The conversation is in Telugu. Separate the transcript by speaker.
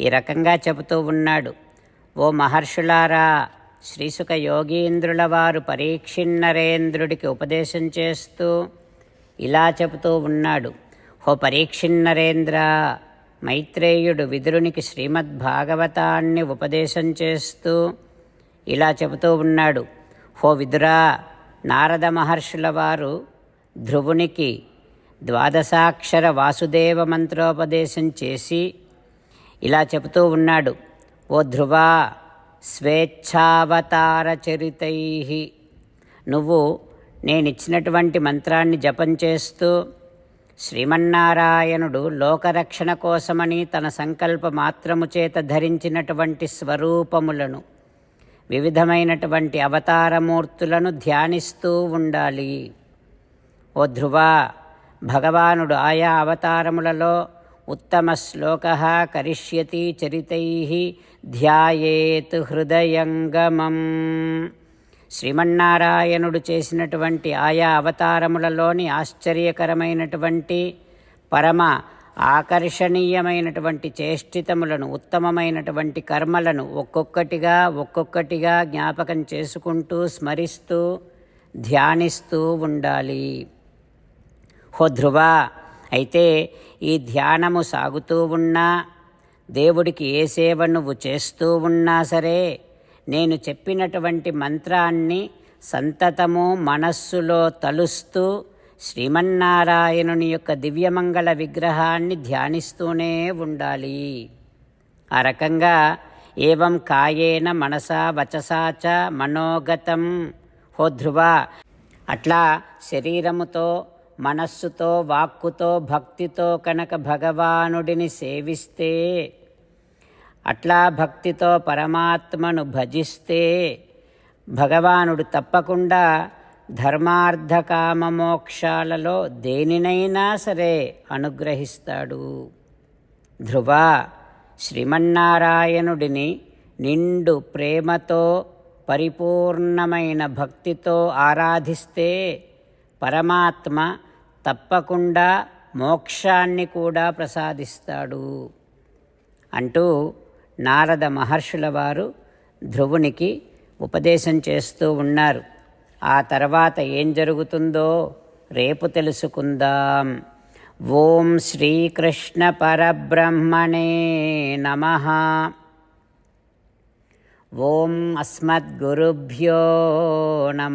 Speaker 1: ఈ రకంగా చెబుతూ ఉన్నాడు. ఓ మహర్షులారా శ్రీసుక యోగీంద్రుల వారు పరీక్షిన్నరేంద్రుడికి ఉపదేశం చేస్తూ ఇలా చెబుతూ ఉన్నాడు. హో పరీక్షిన్నరేంద్ర మైత్రేయుడు విదురునికి శ్రీమద్భాగవతాన్ని ఉపదేశం చేస్తూ ఇలా చెబుతూ ఉన్నాడు. హో విదురా నారద మహర్షుల వారు ధ్రువునికి ద్వాదశాక్షర వాసుదేవ మంత్రోపదేశం చేసి ఇలా చెబుతూ ఉన్నాడు. ఓ ధ్రువ స్వేచ్ఛావతార చరితై. నువ్వు నేనిచ్చినటువంటి మంత్రాన్ని జపం చేస్తూ శ్రీమన్నారాయణుడు లోకరక్షణ కోసమని తన సంకల్ప మాత్రము చేత ధరించినటువంటి స్వరూపములను వివిధమైనటువంటి అవతారమూర్తులను ధ్యానిస్తూ ఉండాలి. ఓ ధ్రువ భగవానుడు ఆయా అవతారములలో ఉత్తమ శ్లోక కరిష్యతి చరితై ధ్యాయేత్ హృదయంగమం. శ్రీమన్నారాయణుడు చేసినటువంటి ఆయా అవతారములలోని ఆశ్చర్యకరమైనటువంటి పరమ ఆకర్షణీయమైనటువంటి చేష్టితములను ఉత్తమమైనటువంటి కర్మలను ఒక్కొక్కటిగా ఒక్కొక్కటిగా జ్ఞాపకం చేసుకుంటూ స్మరిస్తూ ధ్యానిస్తూ ఉండాలి. హో ధ్రువ! అయితే ఈ ధ్యానము సాగుతూ ఉన్నా దేవుడికి ఏ సేవ నువ్వు చేస్తూ ఉన్నా సరే నేను చెప్పినటువంటి మంత్రాన్ని సంతతము మనస్సులో తలుస్తూ శ్రీమన్నారాయణుని యొక్క దివ్యమంగళ విగ్రహాన్ని ధ్యానిస్తూనే ఉండాలి. ఆ రకంగా ఏవం కాయేన మనసా వచసా చ మనోగతం హో ధ్రువ అట్లా శరీరముతో మనస్సుతో వాక్కుతో భక్తితో కనుక భగవానుడిని సేవిస్తే అట్లా భక్తితో పరమాత్మను భజిస్తే భగవానుడు తప్పకుండా ధర్మార్థ మోక్షాలలో దేనినైనా సరే అనుగ్రహిస్తాడు. ధ్రువ శ్రీమన్నారాయణుడిని నిండు ప్రేమతో పరిపూర్ణమైన భక్తితో ఆరాధిస్తే పరమాత్మ తప్పకుండా మోక్షాన్ని కూడా ప్రసాదిస్తాడు. అంటూ నారద మహర్షుల వారు ధ్రువునికి ఉపదేశం చేస్తూ ఉన్నారు. ఆ తర్వాత ఏం జరుగుతుందో రేపు తెలుసుకుందాం. ఓం శ్రీకృష్ణ పరబ్రహ్మణే నమ. ఓం అస్మద్గురుభ్యో నమ.